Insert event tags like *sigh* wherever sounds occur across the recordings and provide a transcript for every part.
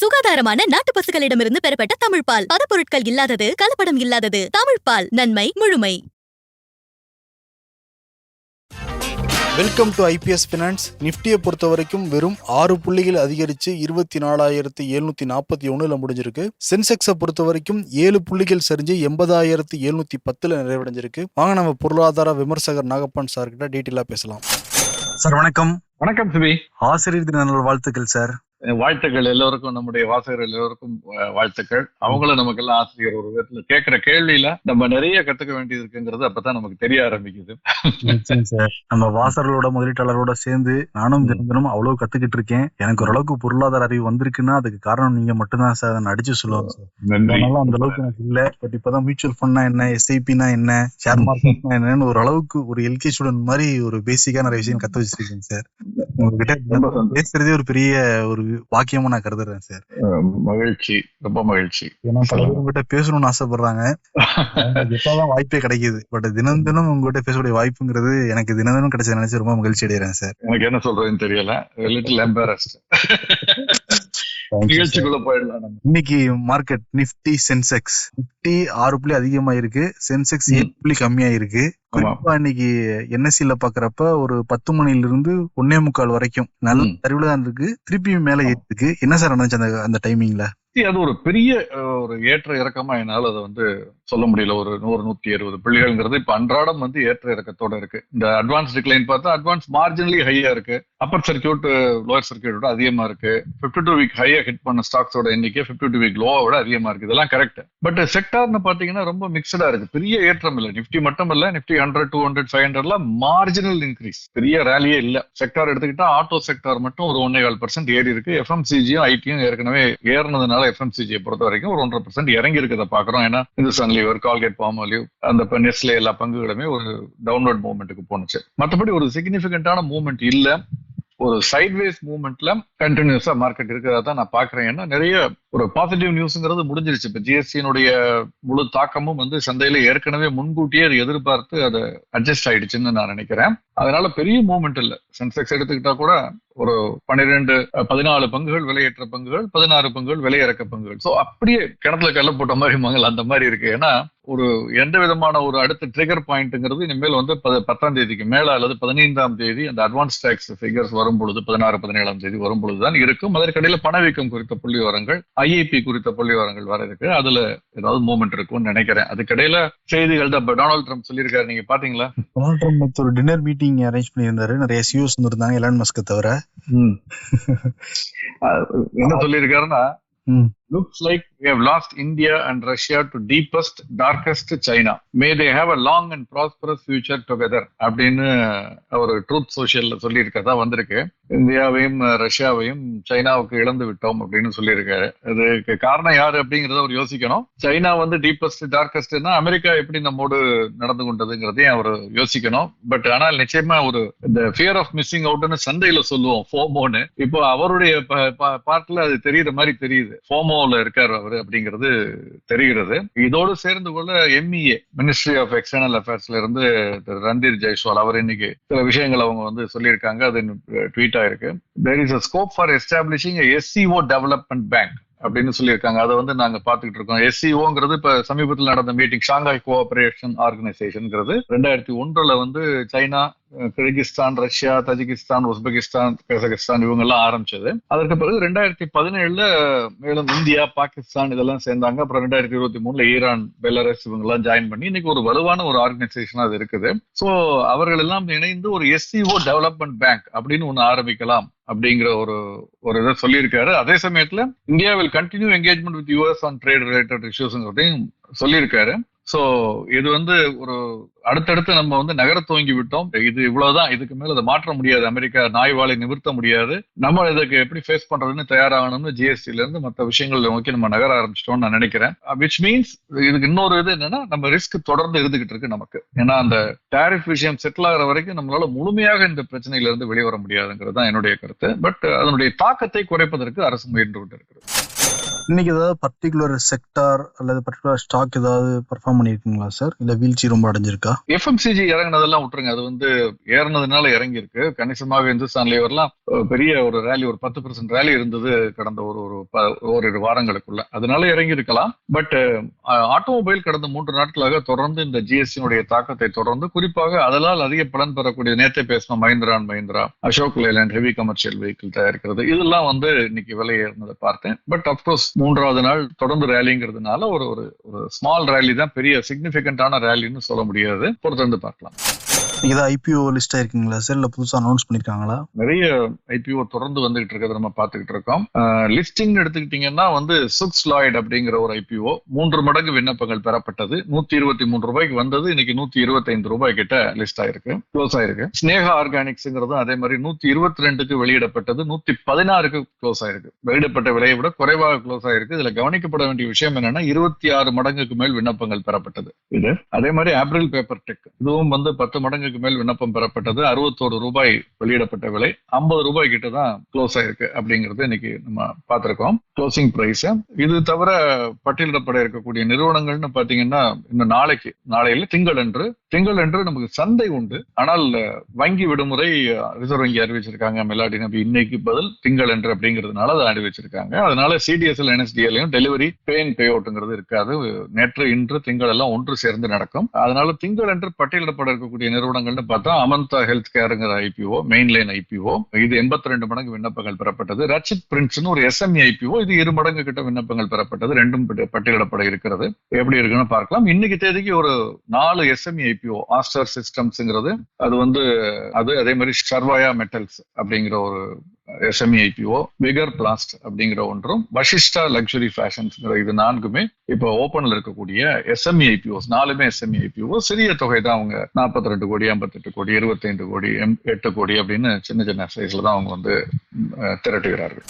சுகாதாரமான நாட்டு பசுகளிடமிருந்து பெறப்பட்ட தமிழ் பால். பதப்பொருட்கள் இல்லாதது கலப்படம் இல்லாதது. தமிழ் பால் நன்மை முழுமை. வெல்கம் டு ஐபிஎஸ் ஃபினான்ஸ் நிஃப்டியை பொறுத்த வரைக்கும் வெறும் ஆறு புள்ளிகள் அதிகரித்து இருபத்தி நாலாயிரத்தி எழுநூத்தி நாற்பத்தி ஒன்றில் முடிஞ்சிருக்கு. சென்செக்ஸை பொறுத்த வரைக்கும் ஏழு புள்ளிகள் சரிஞ்சு எண்பதாயிரத்தி எழுநூத்தி பத்தில் நிறைவடைஞ்சிருக்கு. வாங்க நம்ம பொருளாதார விமர்சகர் நாகப்பன் சார் கிட்ட டீட்டெயிலாக பேசலாம். சார் வணக்கம். வணக்கம் சிவி ஆசிரியர் தின வாழ்த்துக்கள் சார். வாழ்த்துக்கள் எல்லோருக்கும் நம்முடைய வாசகர் எல்லோருக்கும் வாழ்த்துக்கள். அவங்களும் நமக்கு எல்லாம் ஆசிரியர் ஒரு விதத்துல கேட்கிற கேள்வியில நம்ம நிறைய கத்துக்க வேண்டியது இருக்குங்கிறது அப்பதான் நமக்கு தெரிய ஆரம்பிக்குது. சார் நம்ம வாசகர்களோட முதலீட்டாளரோட சேர்ந்து நானும் தினம் தினம் அவ்வளவு கத்துக்கிட்டு இருக்கேன். எனக்கு ஓரளவுக்கு பொருளாதார அறிவு வந்திருக்குன்னா அதுக்கு காரணம் நீங்க மட்டும்தான் சார் அதை அடிச்சு சொல்லுவாங்க அதனால அந்த அளவுக்கு எனக்கு இல்ல. பட் இப்பதான் மியூச்சுவல் ஃபண்ட்னா என்ன எஸ்ஐபினா என்ன ஷேர் மார்க்கெட்னா என்னன்னு ஒரு அளவுக்கு ஒரு எல்கே ஸ்டூடெண்ட் மாதிரி ஒரு பேசிக்கா நிறைய விஷயம் கத்து வச்சிருக்கேன் சார் உங்ககிட்ட. பேசுறதே ஒரு பெரிய ஒரு வாக்கியமா நான் கருதுறேன் சார். மகிழ்ச்சி. ரொம்ப மகிழ்ச்சி. ஏன்னா பல பேர் உங்ககிட்ட பேசணும்னு ஆசைப்படுறாங்க. எப்பதான் வாய்ப்பே கிடைக்குது. பட் தினம் தினம் உங்ககிட்ட பேசக்கூடிய வாய்ப்புங்கிறது எனக்கு தினம் தினம் கிடைச்ச நினைச்சு ரொம்ப மகிழ்ச்சி அடைகிறேன் சார். எனக்கு என்ன சொல்றதுன்னு தெரியல. லிட்டில் எம்பாரஸ்ட் நிகழ்ச்சிக்குள்ள போயிடலாம் இன்னைக்கு மார்க்கெட் நிப்டி சென்செக்ஸ் நிப்டி ஆறு புள்ளி அதிகமா இருக்கு சென்செக்ஸ். ஏழு புள்ளி கம்மியா இருக்கு குறிப்பா இன்னைக்கு என்எஸ்சில பாக்குறப்ப ஒரு பத்து மணில இருந்து ஒன்னே முக்கால் வரைக்கும் நல்ல. அறிவுல தான் இருக்கு திருப்பியும் மேல ஏறிருக்கு என்ன சார் நடந்துச்சு அந்த அந்த டைமிங்ல அது ஒரு பெரிய ஒரு ஏற்ற இறக்கமா என்னால அதை வந்து சொல்ல முடியல ஒரு நூறு நூத்தி இருபது புள்ளிகள்ங்கிறது இப்ப அன்றாடம் வந்து ஏற்ற இறக்கத்தோட இருக்கு. இந்த அட்வான்ஸ் டிக்ளைன் பார்த்தா அட்வான்ஸ் மார்ஜினலி ஹையா இருக்கு. அப்பர் சர்க்கியூட் லோயர் சர்க்கியூட்டோட அதிகமா இருக்கு. 52 டூ வீக் ஹையா ஹிட் பண்ண ஸ்டாக்ஸோட எண்ணிக்கை 52 டூ வீக் லோவோட விட அதிகமா இருக்கு. இதெல்லாம் கரெக்ட் பட் செக்டார்னு பாத்தீங்கன்னா ரொம்ப மிக்சடா இருக்கு. பெரிய ஏற்றம் இல்லை. நிப்டி மட்டும் இல்ல. Nifty hundred two hundred five ஹண்ட்ரட்ல மார்ஜினல் இன்க்ரீஸ் பெரிய ரேலியே இல்ல. செக்டார் எடுத்துக்கிட்டா ஆட்டோ செக்டார் மட்டும் ஒரு ஒன்னே கால் பர்சன்ட் ஏறி இருக்கு. எஃப்எம்சிஜியும் ஐடியும் ஏற்கனவே ஏறினதுனால எஃப்எம்சிஜியை பொறுத்த வரைக்கும் ஒரு ஒன்றரை பர்சன்ட் இறங்கி இருக்கிறத பாக்குறோம் ஏன்னா ஒரு லிவர் கால்கேட் பாமோலிவ் அந்த நெஸ்லே எல்லா பங்குகளுமே ஒரு டவுன்வர்ட் மூவ்மெண்ட்டுக்கு போனுச்சு மற்றபடி ஒரு சிக்னிபிகண்டான மூவ்மெண்ட் இல்ல. ஒரு சைட்வேஸ் மூவ்மெண்ட்ல கண்டினியூஸா மார்க்கெட் இருக்கிறதா தான் நான் பாக்குறேன் ஏன்னா நிறைய ஒரு பாசிட்டிவ் நியூஸ்ங்கிறது முடிஞ்சிருச்சு. இப்ப ஜிஎஸ்டியினுடைய முழு தாக்கமும் வந்து சந்தையில ஏற்கனவே முன்கூட்டியே அது எதிர்பார்த்து அதை அட்ஜஸ்ட் ஆயிடுச்சுன்னு நான் நினைக்கிறேன். அதனால பெரிய மூவ்மெண்ட் இல்ல. சென்செக்ஸ் எடுத்துக்கிட்டா கூட ஒரு பன்னிரெண்டு பதினாலு பங்குகள் விலையேற்ற பங்குகள் பதினாறு பங்குகள் விலையிறக்க பங்குகள். சோ அப்படியே கிணத்துல கல்ல போட்ட மாதிரி மங்கள் அந்த மாதிரி இருக்கு. ஏன்னா ஒரு எந்த விதமான ஒரு அடுத்த ட்ரிகர் பாயிண்ட்ங்கிறது இனிமேல் வந்து பத- பத்தாம் தேதிக்கு மேல அல்லது பதினைந்தாம் தேதி அந்த அட்வான்ஸ் டேக்ஸ் ஃபிகர்ஸ் வரும் பொழுது பதினாறு பதினேழாம் தேதி வரும் பொழுதுதான் இருக்கும். அதற்கிடையில பணவீக்கம் குறித்த புள்ளி விவரங்கள் ஐஐபி குறித்த புள்ளி விவரங்கள் வர இருக்கு. அதுல ஏதாவது மூவ்மெண்ட் இருக்கும்னு நினைக்கிறேன். அதுக்கிடையில செய்திகள் தான் டொனால்ட் ட்ரம்ப் சொல்லியிருக்காரு நீங்க பாத்தீங்களா? டொனால்ட் ட்ரம்ப் ஒரு டின்னர் மீட்டிங் அரேஞ்ச் பண்ணியிருந்தாரு. நிறைய சிஓஸ் இருந்தாங்க எலான் மஸ்க தவிர. *laughs* என்ன சொல்லியிருக்காருன்னா. Looks like we have lost India and Russia to deepest, darkest China. May they have a long and prosperous future together. அப்படின்னு அவர் ட்ரூத் சோஷியல்ல சொல்லியிருக்கதா வந்திருக்கு. இந்தியாவையும் ரஷ்யாவையும் சைனாவுக்கு இழந்து விட்டோம் அப்படின்னு சொல்லியிருக்காரு. அதுக்கு காரணம் யாரு அப்படிங்கறத அவர் யோசிக்கணும். சைனா வந்து டீப்பஸ்ட் டார்க்கஸ்ட்னா அமெரிக்கா எப்படி நம்மோடு நடந்து கொண்டதுங்கிறதையும் அவர் யோசிக்கணும். பட் ஆனால் நிச்சயமா ஒரு இந்த ஃபியர் ஆஃப் மிஸ்ஸிங் அவுட்னு சந்தையில சொல்லுவோம் ஃபோமோன்னு இப்போ அவருடைய பார்ட்ல அது தெரியுற மாதிரி தெரியுது. ஃபோமோ கோமாவில் இருக்கார் அவர் அப்படிங்கிறது தெரிகிறது. இதோடு சேர்ந்து கொள்ள எம்இஏ மினிஸ்ட்ரி ஆஃப் எக்ஸ்டர்னல் அஃபேர்ஸ்ல இருந்து திரு ரந்தீர் ஜெய்ஸ்வால் அவர் இன்னைக்கு சில விஷயங்கள் அவங்க வந்து சொல்லியிருக்காங்க. அது ட்வீட் ஆயிருக்கு there is a scope for establishing SCO development bank அப்படின்னு சொல்லியிருக்காங்க. அதை வந்து நாங்க பாத்துக்கிட்டு இருக்கோம். எஸ்சிஓங்கிறது இப்ப சமீபத்தில் நடந்த மீட்டிங் ஷாங்காய் கோஆபரேஷன் ஆர்கனைசேஷன்ங்கிறது ரெண்டாயிரத்தி ஒன்றுல வந்து China Kyrgyzstan Russia Tajikistan Uzbekistan Kazakhstan இவங்க எல்லாம் ஆரம்பிச்சது. அதற்கு பிறகு ரெண்டாயிரத்தி பதினேழுல மேலும் இந்தியா பாகிஸ்தான் இதெல்லாம் சேர்ந்தாங்க. அப்புறம் ரெண்டாயிரத்தி இருபத்தி மூணுல ஈரான் பெலரஸ் இவங்க எல்லாம் ஜாயின் பண்ணி இன்னைக்கு ஒரு வலுவான ஒரு ஆர்கனைசேஷனா அது இருக்குது. சோ அவர்கள் எல்லாம் இணைந்து ஒரு எஸ்சிஓ டெவலப்மெண்ட் பேங்க் அப்படின்னு ஒண்ணு ஆரம்பிக்கலாம். அப்படிங்கிற ஒரு ஒரு இதை சொல்லியிருக்காரு. அதே சமயத்துல India will continue engagement with US on trade related இஷ்யூஸ்ங்கிறதையும் சொல்லியிருக்காரு. சோ இது வந்து ஒரு அடுத்தடுத்து நம்ம வந்து நகர துவங்கி விட்டோம். இது இவ்வளவுதான். இதுக்கு மேல அதை மாற்ற முடியாது. அமெரிக்கா நாய்வாளை நிமிர்த்த முடியாது. நம்ம இதுக்கு எப்படி ஃபேஸ் பண்றதுன்னு தயாராகணும்னு ஜிஎஸ்டில இருந்து மற்ற விஷயங்கள் நோக்கி நம்ம நகர ஆரம்பிச்சிட்டோம்னு நான் நினைக்கிறேன். Uh, விச் மீன்ஸ் இதுக்கு இன்னொரு இது என்னன்னா நம்ம ரிஸ்க் தொடர்ந்து இருந்துகிட்டு இருக்கு நமக்கு. ஏன்னா அந்த டேரிஃப் விஷயம் செட்டில் ஆகிற வரைக்கும் நம்மளால முழுமையாக இந்த பிரச்சனையில இருந்து வெளிவர முடியாதுங்கிறது தான் என்னுடைய கருத்து. பட் uh, அதனுடைய தாக்கத்தை குறைப்பதற்கு அரசு முயன்று கொண்டிருக்கிறது. இன்னைக்கு ஏதாவது பர்டிகுலர் செக்டார் அல்லது பர்டிகுலர் ஸ்டாக் ஏதாவது பெர்ஃபார்ம் பண்ணிருக்கீங்களா சார் இல்ல வீழ்ச்சி ரொம்ப அடைஞ்சிருக்கா? எஃப்எம்சிஜி இறங்குனதெல்லாம் விட்டுருங்க. அது வந்து ஏறினதுனால இறங்கி இருக்கு கணிசமாக இந்துஸ்தான் லேவர்லாம் பெரிய ஒரு ரேலி ஒரு பத்து பர்சன்ட் ரேலி இருந்தது கடந்த ஒரு ஒரு ப- ஓரிரு வாரங்களுக்குள்ள. அதனால இறங்கி இருக்கலாம் பட் ஆட்டோமொபைல் கடந்த மூன்று நாட்களாக தொடர்ந்து இந்த ஜிஎஸ்டியினுடைய தாக்கத்தை தொடர்ந்து குறிப்பாக அதனால் அதிக பலன் பெறக்கூடிய நேத்தை பேசின Mahindra and Mahindra Ashok Leyland heavy commercial vehicle தயாரிக்கிறது. இதெல்லாம் வந்து இன்னைக்கு விலை ஏறினதை பார்த்தேன் பட் அப்கோர்ஸ் மூன்றாவது நாள் தொடர்ந்து ரேலிங்கிறதுனால ஒரு ஒரு ஸ்மால் ரேலி தான் பெரிய சிக்னிபிகண்டான ரேலின்னு சொல்ல முடியாது. பொறுத்திருந்து பார்க்கலாம். ஏதாவது ஐபிஓ லிஸ்ட் ஆயிருக்குங்களா சார் இல்ல புதுசா அனௌன்ஸ் பண்ணிருக்காங்களா? நிறைய ஐபிஓ தொடர்ந்து வந்துகிட்டு இருக்கிறத நம்ம பார்த்துக்கிட்டு இருக்கோம். லிஸ்டிங் எடுத்துக்கிட்டீங்கன்னா வந்து சுக்ஸ் லாய்ட் அப்படிங்கிற ஒரு ஐபிஓ மூன்று மடங்கு விண்ணப்பங்கள் பெறப்பட்டது. நூத்தி இருபத்தி மூன்று ரூபாய்க்கு வந்தது. இன்னைக்கு நூத்தி இருபத்தி ஐந்து ரூபாய் கிட்ட லிஸ்ட் ஆயிருக்கு. க்ளோஸ் ஆயிருக்கு. ஸ்னேகா ஆர்கானிக்ஸ்ங்கிறதும் அதே மாதிரி நூத்தி இருபத்தி ரெண்டுக்கு வெளியிடப்பட்டது. நூத்தி பதினாறுக்கு க்ளோஸ் ஆயிருக்கு. வெளியிடப்பட்ட விலையை விட குறைவாக க்ளோஸ் ஆயிருக்கு. இதுல கவனிக்கப்பட வேண்டிய விஷயம் என்னன்னா இருபத்தி ஆறு மடங்குக்கு மேல் விண்ணப்பங்கள் பெறப்பட்டது. இது. அதே மாதிரி ஆப்ரில் பேப்பர் டெக் இதுவும் வந்து பத்து மடங்கு லட்சத்துக்கு மேல் விண்ணப்பம் பெறப்பட்டது. அறுபத்தோரு ரூபாய் வெளியிடப்பட்ட விலை. ஐம்பது ரூபாய் கிட்ட தான் க்ளோஸ் ஆயிருக்கு அப்படிங்கறது இன்னைக்கு நம்ம பார்த்திருக்கோம். க்ளோசிங் பிரைஸ் இது தவிர பட்டியலிடப்பட இருக்கக்கூடிய நிறுவனங்கள்னு பாத்தீங்கன்னா இன்னும் நாளைக்கு நாளையில திங்களன்று திங்களன்று நமக்கு சந்தை உண்டு. ஆனால் வங்கி விடுமுறை ரிசர்வ் வங்கி அறிவிச்சிருக்காங்க. மெலாடி நபி இன்னைக்கு பதில் திங்களன்று அப்படிங்கிறதுனால அதை அறிவிச்சிருக்காங்க. அதனால சிடிஎஸ்எல் என்எஸ்டிஎல்லையும் டெலிவரி பேன் பே அவுட்டுங்கிறது இருக்காது. நேற்று இன்று திங்கள் எல்லாம் ஒன்று சேர்ந்து நடக்கும். அதனால திங்கள் என்று பட்டியலிடப்பட இருக்கக்கூடிய நிறுவனங்கள்னு பார்த்தா அமந்தா ஹெல்த் கேருங்கிற ஐபிஓ மெயின் லைன் ஐபிஓ இது எண்பத்தி ரெண்டு மடங்கு விண்ணப்பங்கள் பெறப்பட்டது. ரச்சித் பிரின்ஸ்னு ஒரு எஸ்எம்இ ஐபிஓ இது இரு மடங்கு கிட்ட விண்ணப்பங்கள் பெறப்பட்டது. ரெண்டும் பட்டியலிடப்பட இருக்கிறது. எப்படி இருக்குன்னு பார்க்கலாம். இன்னைக்கு தேதிக்கு ஒரு நாலு எஸ்எம்இ ஐபிஓ ஆஸ்டர் சிஸ்டம்ஸ்ங்கிறது அது வந்து அது அதே மாதிரி ஷர்வாயா மெட்டல்ஸ் அப்படிங்கிற ஒரு எஸ்எம்இ ஐபிஓ பிகர் பிளாஸ்ட் அப்படிங்கிற ஒன்றும் வசிஷ்டா லக்ஸுரி ஃபேஷன்ஸ்ங்கிற இது நான்குமே இப்போ ஓப்பன்ல இருக்கக்கூடிய எஸ்எம்இ ஐபிஓஸ் நாலுமே எஸ்எம்இ ஐபிஓ சிறிய தொகை தான் அவங்க நாற்பத்தி ரெண்டு கோடி ஐம்பத்தெட்டு கோடி இருபத்தைந்து கோடி எம்- எட்டு கோடி அப்படின்னு சின்ன சின்ன சைஸ்ல தான் அவங்க வந்து திரட்டுகிறார்கள்.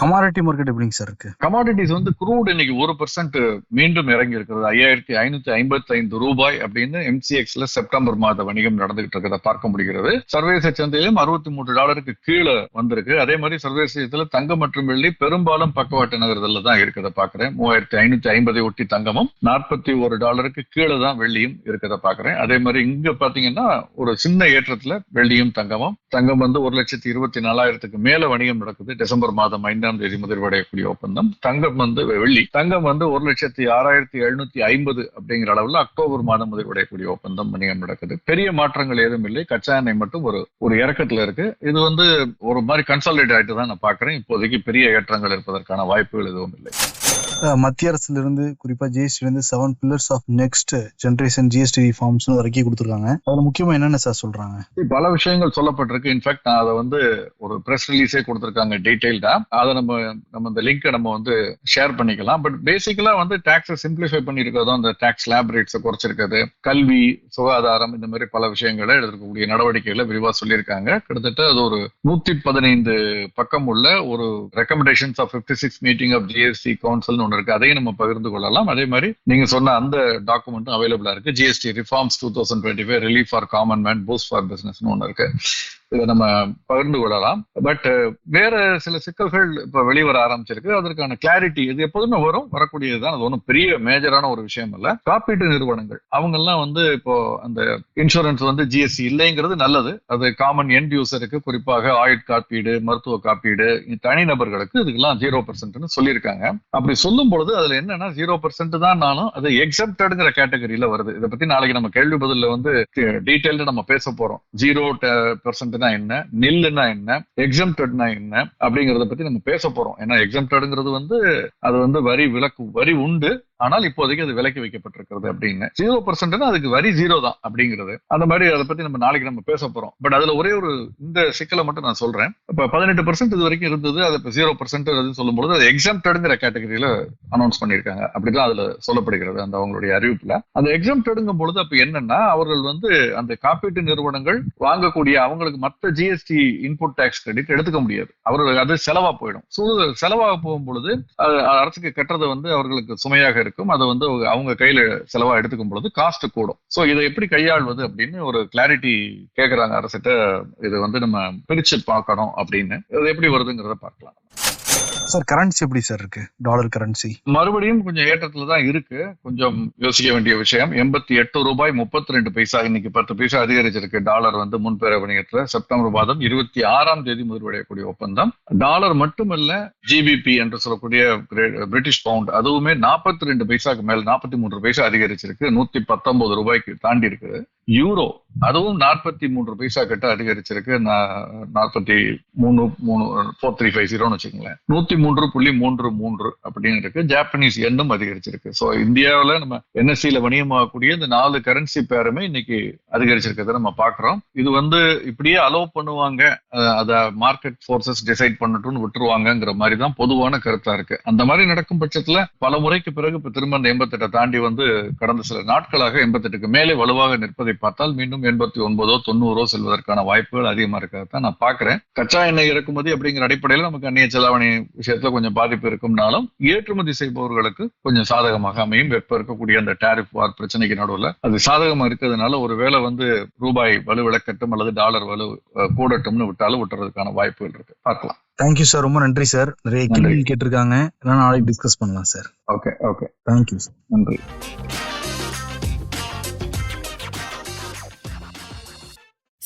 கமாடிட்டி மார்க்கெட் எப்படிங்க சார் இருக்கு? கமாடிட்டிஸ் வந்து குரூட் இன்னைக்கு ஒரு பர்சன்ட் மீண்டும் இறங்கி இருக்கிறது. ஐயாயிரத்தி ஐநூத்தி ஐம்பத்தி ஐந்து ரூபாய் அப்படின்னு எம்சிஎக்ஸ்ல செப்டம்பர் மாத வணிகம் நடந்துகிட்டு இருக்கிறத பார்க்க முடிகிறது. சர்வதேச சந்தையிலும் அறுபத்தி மூன்று டாலருக்கு கீழே வந்திருக்கு. அதே மாதிரி சர்வதேசத்துல தங்கம் மற்றும் வெள்ளி பெரும்பாலும் பக்கவாட்டு நகரத்துல தான் இருக்கிறத பாக்குறேன் மூவாயிரத்தி ஐநூத்தி ஐம்பதை ஒட்டி தங்கமும் நாற்பத்தி ஒரு டாலருக்கு கீழே தான் வெள்ளியும் இருக்கிறத பாக்குறேன் அதே மாதிரி இங்க பாத்தீங்கன்னா ஒரு சின்ன ஏற்றத்துல வெள்ளியும் தங்கமும். தங்கம் வந்து ஒரு லட்சத்தி இருபத்தி நாலாயிரத்துக்கு மேல வணிகம் நடக்குது. டிசம்பர் மாதம் ஐந்து ஐந்தாம் தேதி முதல்வடையக்கூடிய ஒப்பந்தம். தங்கம் வந்து வெள்ளி. தங்கம் வந்து ஒரு லட்சத்தி ஆறாயிரத்தி எழுநூத்தி ஐம்பது அப்படிங்கிற அளவுல அக்டோபர் மாதம் முதல்வடையக்கூடிய ஒப்பந்தம் வணிகம் நடக்குது. பெரிய மாற்றங்கள் ஏதும் இல்லை. கச்சா எண்ணெய் மட்டும் ஒரு ஒரு இறக்கத்துல இருக்கு. இது வந்து ஒரு மாதிரி கன்சாலிடேட் ஆயிட்டு தான் நான் பாக்குறேன் இப்போதைக்கு பெரிய ஏற்றங்கள் இருப்பதற்கான வாய்ப்புகள் எதுவும் இல்லை. மத்திய அரசுல இருந்து குறிப்பா ஜிஎஸ்டி இருந்து seven pillars of next generation GST reforms அறிக்கை கொடுத்துருக்காங்க. அதுல முக்கியமா என்னென்ன சார் சொல்றாங்க? பல விஷயங்கள் சொல்லப்பட்டிருக்கு. இன்ஃபேக்ட் நான் அதை வந்து ஒரு பிரஸ் ரிலீஸே கொடுத்துருக்காங்க டீடைல்டா அதை நம்ம நம்ம இந்த லிங்கை நம்ம வந்து ஷேர் பண்ணிக்கலாம். பட் பேசிக்கலா வந்து டாக்ஸை சிம்பிளிஃபை பண்ணியிருக்கிறதும் அந்த டாக்ஸ் லேப் ரேட்ஸை குறைச்சிருக்கிறது. கல்வி சுகாதாரம் இந்த மாதிரி பல விஷயங்களை எடுத்துக்கக்கூடிய நடவடிக்கைகளை விரிவா சொல்லியிருக்காங்க. கிட்டத்தட்ட அது ஒரு நூத்தி பதினைந்து பக்கம் உள்ள ஒரு recommendations of fifty six meeting of GST council ஒன்று இருக்கு அதையும் நம்ம பகிர்ந்து கொள்ளலாம். அதே மாதிரி நீங்க சொன்ன அந்த டாக்குமெண்ட்டும் அவைலபிளா இருக்கு. GST reforms two thousand twenty five relief for common man boost for business ஒன்று இருக்கு. நம்ம பகிர்ந்து கொள்ளலாம். பட் uh, வேற சில சிக்கல்கள் இப்ப வெளிவர ஆரம்பிச்சிருக்கு. அதற்கான கிளாரிட்டி இது எப்போதுமே வரும் வரக்கூடியதுதான் அது ஒன்றும் பெரிய மேஜரான ஒரு விஷயம் இல்ல காப்பீட்டு நிறுவனங்கள் அவங்க எல்லாம் வந்து இப்போ அந்த இன்சூரன்ஸ் வந்து ஜிஎஸ்டி இல்லைங்கிறது நல்லது. அது காமன் எண்ட் யூசருக்கு குறிப்பாக ஆயுட் காப்பீடு மருத்துவ காப்பீடு தனிநபர்களுக்கு இதுக்கெல்லாம் ஜீரோ பர்சன்ட்னு சொல்லியிருக்காங்க. அப்படி சொல்லும் பொழுது அதுல என்னன்னா ஜீரோ பர்சன்ட் தான் நானும் அது எக்ஸப்டடுங்கிற கேட்டகரியில வருது. இதை பத்தி நாளைக்கு நம்ம கேள்வி பதில வந்து டீட்டெயில்டு நம்ம பேச போறோம். ஜீரோ பர்சன்ட்னா என்ன? நில்லுனா என்ன? எக்ஸம்டட்னா என்ன? அப்படிங்கறத பத்தி நம்ம பேச போறோம். ஏன்னா எக்ஸம்டடுங்கிறது வந்து அது வந்து வரி விலக்கு வரி உண்டு. ஆனால் இப்போதைக்கு அது விலக்கி வைக்கப்பட்டிருக்கிறது அப்படின்னு. ஜீரோ பர்சன்ட்னா அதுக்கு வரி ஜீரோ தான் அப்படிங்கிறது. அந்த மாதிரி அதை பத்தி நம்ம நாளைக்கு நம்ம பேச போறோம். பட் அதுல ஒரே ஒரு இந்த சிக்கலை மட்டும் நான் சொல்றேன். இப்ப பதினெட்டு பர்சன்ட் இது வரைக்கும் இருந்தது. அது இப்ப ஜீரோ பர்சன்ட் சொல்லும்போது அது எக்ஸம்டடுங்கிற கேட்டகரியில அனௌன்ஸ் பண்ணியிருக்காங்க. அப்படிதான் அதுல சொல்லப்படுகிறது அந்த அவங்களுடைய அறிவிப்புல. அந்த எக்ஸம்டடுங்கும் பொழுது அப்ப என்னன்னா அவர்கள் வந்து அந்த காப்பீட்டு நிறுவனங்கள் வாங்கக்கூடிய அவங்களுக்கு மற்ற ஜிஎஸ்டி இன்புட் டேக்ஸ் கிரெடிட் எடுத்துக்க முடியாது. அவர்கள் அது செலவா போயிடும். ஸோ செலவாக போகும் பொழுது அரசுக்கு கட்டுறது வந்து அவர்களுக்கு சுமையாக இருக்கும். அதை வந்து அவங்க- கையில செலவா எடுத்துக்கும் பொழுது காஸ்ட் கூடும். ஸோ இதை எப்படி கையாள்வது அப்படின்னு ஒரு கிளாரிட்டி கேட்கறாங்க அரசிட்ட இது வந்து நம்ம பிரிச்சு பார்க்கணும் அப்படின்னு. இது எப்படி வருதுங்கிறத பார்க்கலாம். சார் கரன்சி எப்படி சார் இருக்கு? டாலர் கரன்சி மறுபடியும் கொஞ்சம் ஏற்றத்துல தான் இருக்கு. கொஞ்சம் யோசிக்க வேண்டிய விஷயம். எண்பத்தி எட்டு ரூபாய் முப்பத்தி ரெண்டு பைசா இன்னைக்கு பத்து பைசா அதிகரிச்சிருக்கு. டாலர் வந்து முன்பேற வணிகத்துல செப்டம்பர் மாதம் இருபத்தி ஆறாம் தேதி முதல்வடையக்கூடிய ஒப்பந்தம். டாலர் மட்டுமல்ல ஜிபிபி என்று சொல்லக்கூடிய பிரிட்டிஷ் பவுண்ட் அதுவுமே நாற்பத்தி ரெண்டு பைசாக்கு மேல நாற்பத்தி மூன்று பைசா அதிகரிச்சிருக்கு. நூத்தி பத்தொன்பது ரூபாய்க்கு தாண்டி இருக்குது யூரோ. அதுவும் நாற்பத்தி மூன்று பைசா கிட்ட அதிகரிச்சிருக்கு. நாற்பத்தி மூணு மூணு ஃபோர் த்ரீ ஃபைவ் ஜீரோன்னு வச்சுக்கோங்களேன். நூத்தி மூன்று புள்ளி மூன்று மூன்று அப்படின்னு இருக்கு. ஜாப்பனீஸ் எண்ணும் அதிகரிச்சிருக்கு. ஸோ இந்தியாவில் நம்ம என்எஸ்சியில வணிகமாகக்கூடிய இந்த நாலு கரன்சி பேருமே இன்னைக்கு அதிகரிச்சிருக்கிறத நம்ம பார்க்குறோம் இது வந்து இப்படியே அலோவ் பண்ணுவாங்க. அதை அத மார்க்கெட் ஃபோர்ஸஸ் டிசைட் பண்ணட்டும்னு விட்டுருவாங்கங்கிற மாதிரி தான் பொதுவான கருத்தா இருக்கு. அந்த மாதிரி நடக்கும் பட்சத்துல பல முறைக்கு பிறகு இப்போ திரும்ப அந்த எண்பத்தெட்டை தாண்டி வந்து கடந்த சில நாட்களாக எண்பத்தெட்டுக்கு மேலே வலுவாக நிற்பதை பார்த்தால் மீண்டும் எண்பத்தி ஒன்பதோ தொண்ணூறோ செல்வதற்கான வாய்ப்புகள் அதிகமா இருக்கிறதான் நான் பார்க்கிறேன். கச்சா எண்ணெய் இறக்குமதி அப்படிங்கிற அடிப்படையில் நமக்கு அந்நிய செலாவணி விஷயத்துல கொஞ்சம் பாதிப்பு இருக்கும்னாலும் ஏற்றுமதி செய்பவர்களுக்கு கொஞ்சம் சாதகமாக அமையும். வெப்ப இருக்கக்கூடிய அந்த டாரிஃப் வார் பிரச்சனைக்கு நடுவுல அது சாதகமா இருக்கிறதுனால ஒரு வேளை வந்து ரூபாய் வலுவிழக்கட்டும் அல்லது டாலர் வலு கூடட்டும்னு விட்டாலும் விட்டுறதுக்கான வாய்ப்புகள் இருக்கு. பார்க்கலாம். தேங்க்யூ சார் ரொம்ப நன்றி சார் நிறைய. கேள்வி கேட்டிருக்காங்க. நாளைக்கு டிஸ்கஸ் பண்ணலாம் sir okay okay thank you sir நன்றி.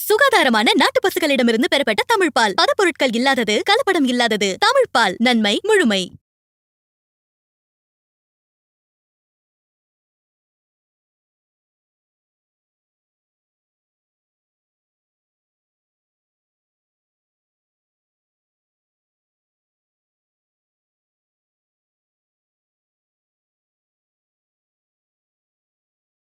சுகாதாரமான நாட்டு பசுகளிடமிருந்து பெறப்பட்ட தமிழ்பால். பதப்பொருட்கள் இல்லாதது கலப்படம் இல்லாதது. தமிழ்பால் நன்மை முழுமை.